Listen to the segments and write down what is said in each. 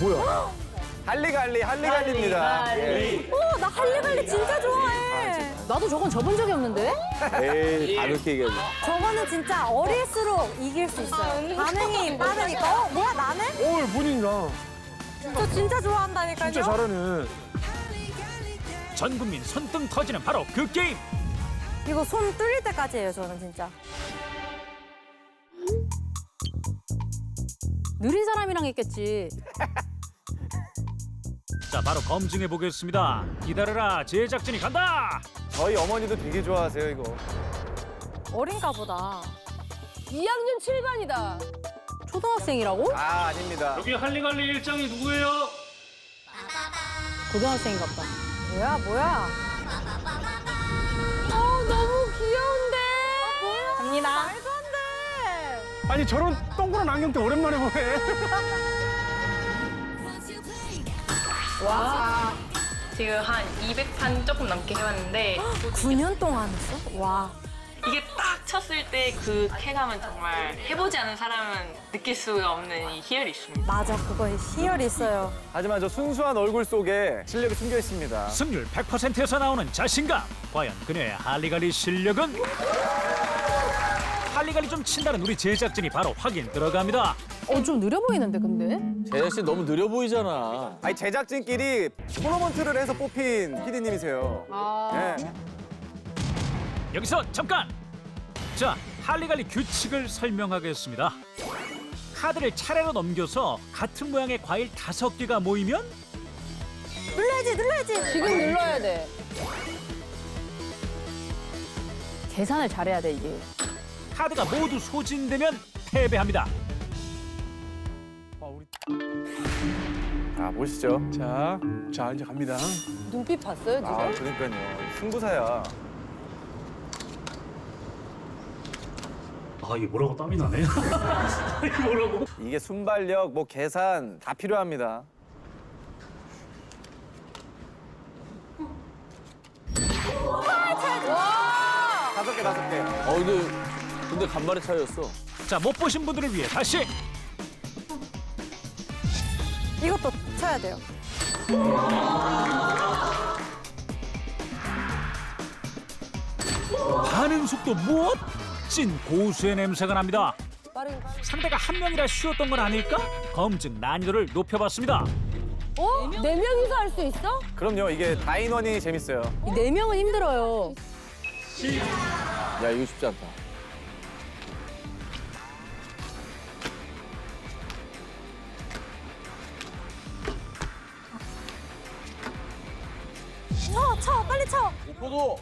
뭐야? 할리갈리 할리갈리입니다. 예. 어, 나 할리갈리 진짜 좋아해. 나도 저건 접은 적이 없는데? 에이 다 그렇게 얘기하지. 저거는 진짜 어릴수록 이길 수 있어요. 반응이 빠르니까. 어, 뭐야, 나네? 어, 본인이다. 저 진짜 좋아한다니까요. 진짜 잘하네. 전 국민 손등 터지는 바로 그 게임. 이거 손 뚫릴 때까지 해요, 저는 진짜. 느린 사람이랑 했겠지. 자, 바로 검증해 보겠습니다. 기다려라, 제작진이 간다. 저희 어머니도 되게 좋아하세요 이거. 어린가 보다. 2학년 7반이다. 초등학생이라고? 아 아닙니다. 여기 할리갈리 일장이 누구예요? 고등학생인가 보다. 뭐야, 뭐야. 어, 너무 귀여운데? 갑니다. 말도 안 돼. 아니 저런 동그란 안경테 오랜만에 보네. 지금 한 200판 조금 넘게 해왔는데 9년 동안 했어? 와. 이게 딱 쳤을 때 그 쾌감은 정말 해보지 않은 사람은 느낄 수가 없는 이 희열이 있습니다. 맞아, 그거 희열이 있어요. 하지만 저 순수한 얼굴 속에 실력이 숨겨 있습니다. 승률 100%에서 나오는 자신감. 과연 그녀의 할리갈리 실력은? 할리갈리 좀 친다는 우리 제작진이 바로 확인 들어갑니다. 어, 좀 느려 보이는데, 근데? 재현 씨 너무 느려 보이잖아. 아니 제작진끼리 토너먼트를 해서 뽑힌 PD님이세요. 아. 예. 여기서 잠깐! 자, 할리갈리 규칙을 설명하겠습니다. 카드를 차례로 넘겨서 같은 모양의 과일 다섯 개가 모이면 눌러야지, 눌러야지. 지금 눌러야 돼. 계산을 잘해야 돼, 이게. 카드가 모두 소진되면 패배합니다. 아 보시죠. 자, 자 이제 갑니다. 눈빛 봤어요, 지금? 아 그러니까요. 승부사야. 아 이게 뭐라고 땀이 나네. 이게 뭐라고? 이게 순발력, 뭐 계산 다 필요합니다. 다섯 개, 다섯 개. 어 근데 근데 간발의 차이였어. 자, 못 보신 분들을 위해 다시 이것도 쳐야 돼요. 반응 속도 멋진 고수의 냄새가 납니다. 상대가 한 명이라 쉬웠던 건 아닐까? 검증 난이도를 높여봤습니다. 어? 네 명이서 할 수 있어? 그럼요, 이게 다인원이 재밌어요. 이네 명은 힘들어요. 야 이거 쉽지 않다. 쳐. 포도.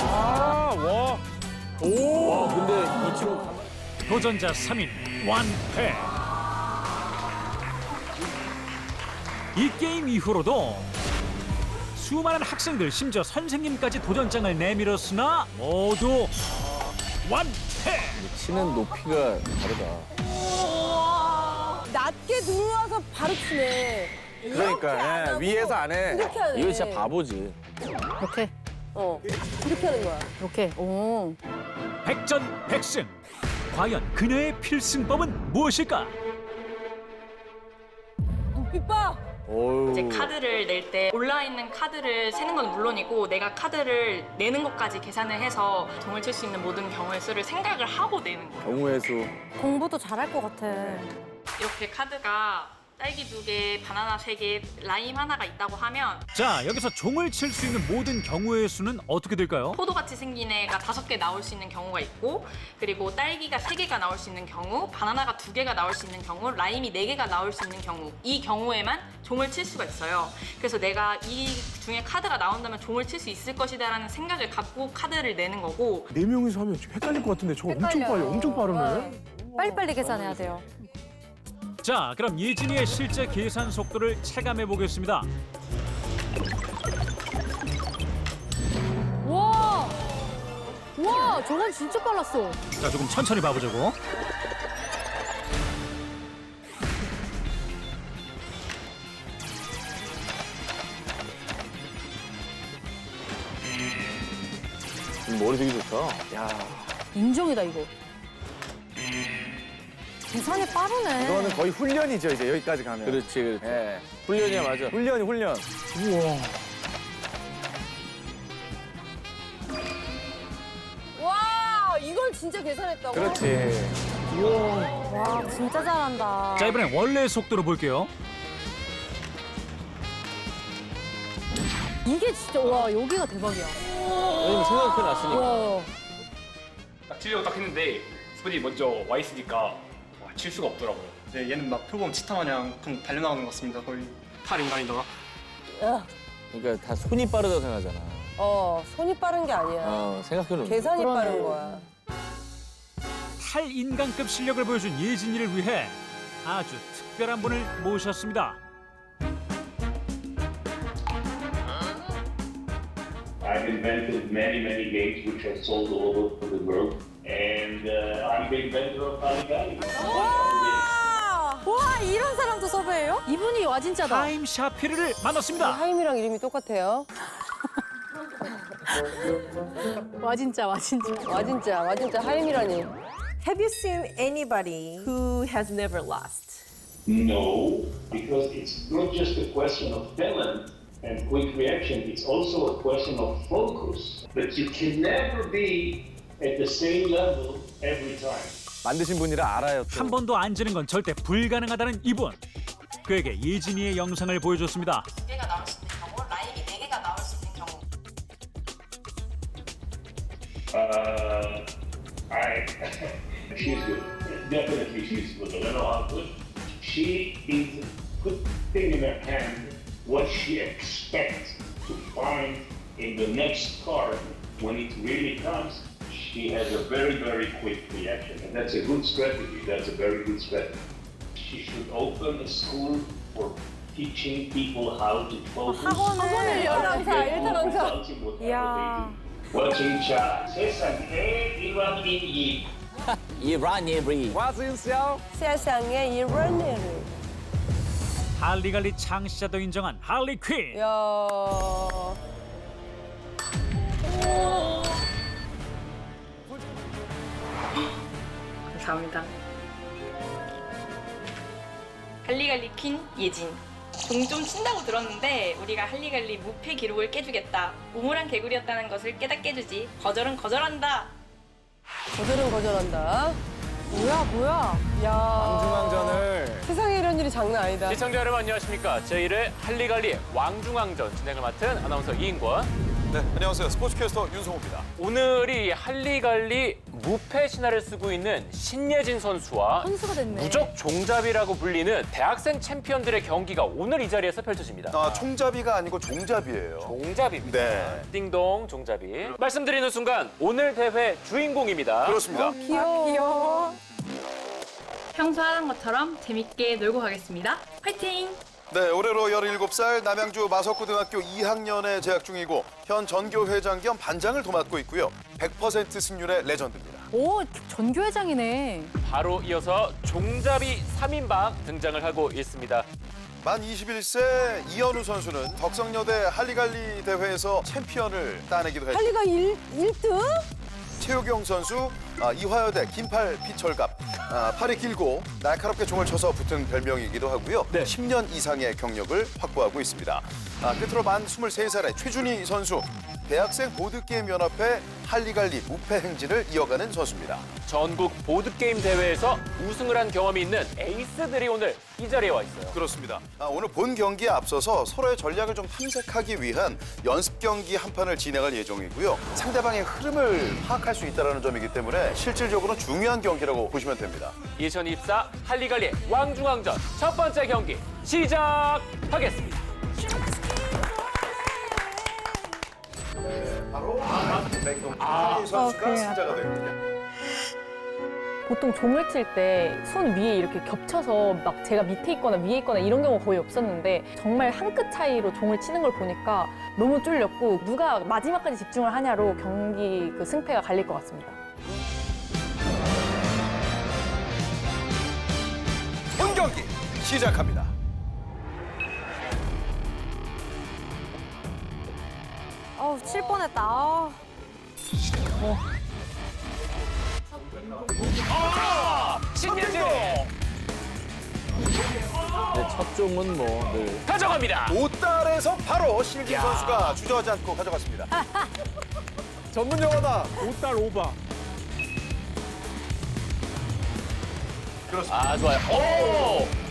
아, 와. 와 근데 이 친구 가만. 도전자 3인 완패. 이 게임 이후로도 수많은 학생들 심지어 선생님까지 도전장을 내밀었으나 모두 완패. 치는 높이가 다르다. 낮게 들어와서 바로 치네. 그러니까 예, 위에서 안 해. 이렇게 하네. 이거 진짜 바보지. 이렇게. 어. 이렇게 하는 거야. 이렇게. 오. 백전백승. 과연 그녀의 필승법은 무엇일까? 눈빛 봐. 이제 카드를 낼 때 올라 있는 카드를 세는 건 물론이고 내가 카드를 내는 것까지 계산을 해서 종을 칠 수 있는 모든 경우의 수를 생각을 하고 내는 거예요. 경우의 수. 공부도 잘할 것 같아. 이렇게 카드가 딸기 두 개, 바나나 세 개, 라임 하나가 있다고 하면 자, 여기서 종을 칠 수 있는 모든 경우의 수는 어떻게 될까요? 포도같이 생긴 애가 다섯 개 나올 수 있는 경우가 있고 그리고 딸기가 세 개가 나올 수 있는 경우 바나나가 두 개가 나올 수 있는 경우 라임이 네 개가 나올 수 있는 경우 이 경우에만 종을 칠 수가 있어요 그래서 내가 이 중에 카드가 나온다면 종을 칠 수 있을 것이다라는 생각을 갖고 카드를 내는 거고 네 명이서 하면 좀 헷갈릴 것 같은데 저거 엄청 빨리, 엄청 빠르네. 빨리빨리 계산해야 돼요. 자, 그럼 예진이의 실제 계산 속도를 체감해 보겠습니다. 와. 와, 저건 진짜 빨랐어. 자, 조금 천천히 봐보자고. 머리 되게 좋다. 야, 인정이다, 이거. 계산이 빠르네. 이거는 거의 훈련이죠, 이제 여기까지 가면. 그렇지, 그렇지. 예. 훈련이야, 맞아. 훈련이 훈련. 와, 이걸 진짜 계산했다고? 그렇지. 와, 진짜 잘한다. 자 이번엔 원래 속도로 볼게요. 이게 진짜, 와, 여기가 대박이야. 왜냐면 생각해 놨으니까. 와. 딱 치려고 딱 했는데 스폰이 먼저 와 있으니까 와, 칠 수가 없더라고요. 네, 얘는 막 표범 치타 마냥 좀 달려나가는 것 같습니다. 거의 탈인간이다가. 그러니까 다 손이 빠르다고 생각하잖아. 어, 손이 빠른 게 아니야. 어, 생각해놓으면. 계산이 빠른 거야. 탈인간급 실력을 보여준 예진이를 위해 아주 특별한 분을 모셨습니다. I've invented many, many games which are sold all over the world. And uh, I'm the inventor of Alibaba. 와, 이런 사람도 섭외해요? 이분이 와 진짜다. 타임 샤피르를 만났습니다. 하임이랑 이름이 똑같아요. 와 진짜, 와 진짜. 와 진짜, 와 진짜 하임이라니. Have you seen anybody who has never lost? No, because it's not just a question of talent and quick reaction, it's also a question of focus. But you can never be at the same level every time. 만드신 분이라 알아요. 또. 한 번도 안 지는 건 절대 불가능하다는 이분. 그에게 예진이의 영상을 보여줬습니다. 두 개가 나올 수 있는 경우, 라임이 네 개가 나올 수 있는 경우. Uh, I, she's good. Definitely she's good. I don't know how good. She is putting in her hand what she expects to find in the next card when it really comes. She has a very, very quick reaction, and that's a good strategy. That's a very good strategy. She should open a school for teaching people how to focus. 학원을 일타강사, 일타강사. 이야. 원칭차 세상에 일반인이 이란 예브리. 와즈인스요? 세상에 이런일을. 할리갈리 창시자도 인정한 할리 퀸. 야. 감사합니다. 할리갈리 퀸 예진. 공 좀 친다고 들었는데 우리가 할리갈리 무패 기록을 깨주겠다. 우물한 개구리였다는 것을 깨닫게 해주지. 거절은 거절한다. 거절은 거절한다. 뭐야, 뭐야. 야. 중앙전을 세상에 이런 일이 장난 아니다. 시청자 여러분 안녕하십니까 제1회 할리갈리 왕중왕전 진행을 맡은 아나운서 이인권 네, 안녕하세요. 스포츠캐스터 윤성호입니다. 오늘이 할리갈리 무패 신화를 쓰고 있는 신예진 선수와 선수가 됐네. 무적 종잡이라고 불리는 대학생 챔피언들의 경기가 오늘 이 자리에서 펼쳐집니다 아, 총잡이가 아니고 종잡이에요. 종잡입니다 네. 띵동 종잡이 말씀드리는 순간 오늘 대회 주인공입니다 그렇습니다. 귀여워. 귀여워. 평소 하던 것처럼 재밌게 놀고 가겠습니다. 화이팅! 네, 올해로 17살 남양주 마석고등학교 2학년에 재학 중이고 현 전교회장 겸 반장을 도맡고 있고요. 100% 승률의 레전드입니다. 오, 전교회장이네. 바로 이어서 종잡이 3인방 등장을 하고 있습니다 만 21세 이현우 선수는 덕성여대 할리갈리 대회에서 챔피언을 따내기도 했고 할리가 일 1등? 최우경 선수 아, 이화여대 긴팔 피철갑 아, 팔이 길고 날카롭게 종을 쳐서 붙은 별명이기도 하고요. 네. 10년 이상의 경력을 확보하고 있습니다. 아, 끝으로 만 23살의 최준희 선수 대학생 보드게임 연합회 할리갈리 무패 행진을 이어가는 선수입니다. 전국 보드게임 대회에서 우승을 한 경험이 있는 에이스들이 오늘 이 자리에 와 있어요 그렇습니다. 아, 오늘 본 경기에 앞서서 서로의 전략을 좀 탐색하기 위한 연습 경기 한 판을 진행할 예정이고요. 상대방의 흐름을 파악할 수 있다는 점이기 때문에 실질적으로 중요한 경기라고 보시면 됩니다. 2024 할리갈리 왕중왕전 첫 번째 경기 시작하겠습니다. 바로 아, 선수가 승자가 되거든요. 보통 종을 칠 때 손 위에 이렇게 겹쳐서 막 제가 밑에 있거나 위에 있거나 이런 경우가 거의 없었는데 정말 한 끗 차이로 종을 치는 걸 보니까 너무 쫄렸고 누가 마지막까지 집중을 하냐로 경기 그 승패가 갈릴 것 같습니다. 본 경기 시작합니다. 칠 뻔했다. 아. 어. 아! 신민수! 네, 첫 종은 뭐 늘. 가져갑니다. 5달에서 바로 신기 선수가 주저하지 않고 가져갔습니다. 전문 용어다. 5달 오바. 그렇습니다. 아, 좋아요. 오!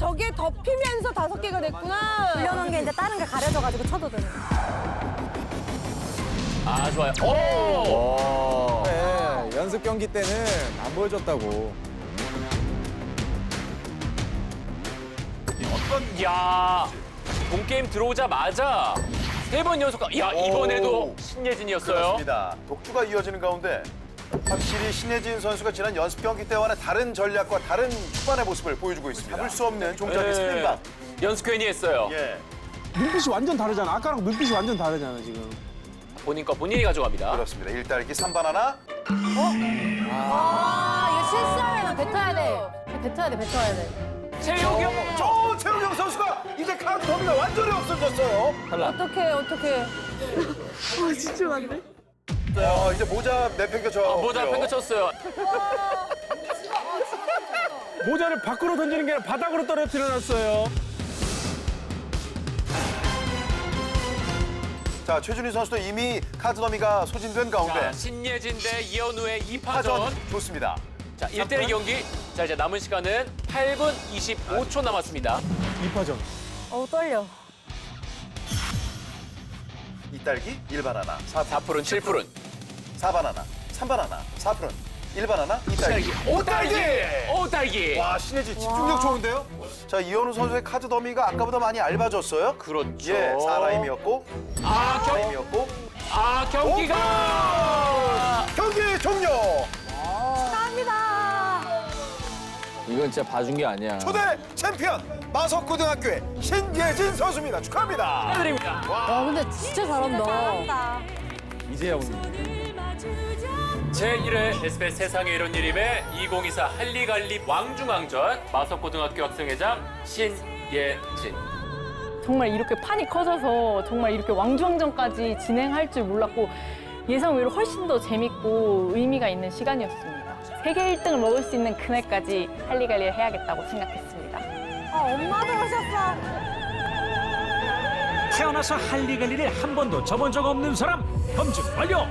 저게 덮이면서 다섯 개가 됐구나. 불려놓은 게 이제 다른 게 가려져가지고 쳐도 되는. 아, 좋아요. 오! 네, 연습 경기 때는 안 보여줬다고. 어떤, 야본 게임 들어오자마자 세 번 연속, 야, 이번에도 오. 신예진이었어요. 그렇습니다. 독주가 이어지는 가운데 확실히 신혜진 선수가 지난 연습 경기 때와는 다른 전략과 다른 초반의 모습을 보여주고 있습니다. 잡을 수 없는 종잡이 네. 스크린박. 연습 괜히 했어요. 예. 눈빛이 완전 다르잖아. 아까랑 눈빛이 완전 다르잖아 지금. 본인 거 본인이 가져갑니다. 그렇습니다. 일달기 3반 하나. 아, 이거 실수하면 뱉어야 돼. 뱉어야 돼, 뱉어야 돼. 최용이 형. 저 최우경 선수가 이제 카드 범위가 완전히 없어졌어요. 어떡해, 어떡해. 자, 이제 모자 내팽겨쳐. 아, 모자 팽겨 쳤어요. 모자를 밖으로 던지는 게 아니라 바닥으로 떨어뜨려 놨어요. 자, 최준희 선수도 이미 카드 더미가 소진된 가운데 자, 신예진 대 이현우의 2파전. 파전 좋습니다. 자, 1대1 경기. 자, 이제 남은 시간은 8분 25초 남았습니다. 이파전. 어우, 떨려. 이딸기 1반 하나, 4, 4푸른 7푸른. 4반 하나, 3반 하나, 4푸른 1반 하나, 이딸기. 오딸기! 오딸기! 와, 신혜지 집중력 좋은데요? 자, 이현우 선수의 카드 더미가 아까보다 많이 얇아졌어요. 그렇죠. 예, 4라임이었고, 아, 경, 4라임이었고. 아, 경기가! 경기 종료! 감사합니다. 이건 진짜 봐준 게 아니야. 초대 챔피언 마석고등학교의 신예진 선수입니다. 축하합니다. 축하드립니다. 와, 근데 진짜 잘한다. 잘한다. 이제야 오는. 제1회 SBS 세상에 이런 일임의 2024 할리갈리 왕중왕전 마석고등학교 학생회장 신예진. 정말 이렇게 판이 커져서 정말 이렇게 왕중왕전까지 진행할 줄 몰랐고 예상 외로 훨씬 더 재밌고 의미가 있는 시간이었습니다. 세계 1등을 먹을 수 있는 그날까지 할리갈리를 해야겠다고 생각했습니다. 아, 엄마도 오셨어. 태어나서 할리갈리를 한 번도 접은 적 없는 사람 검증 완료.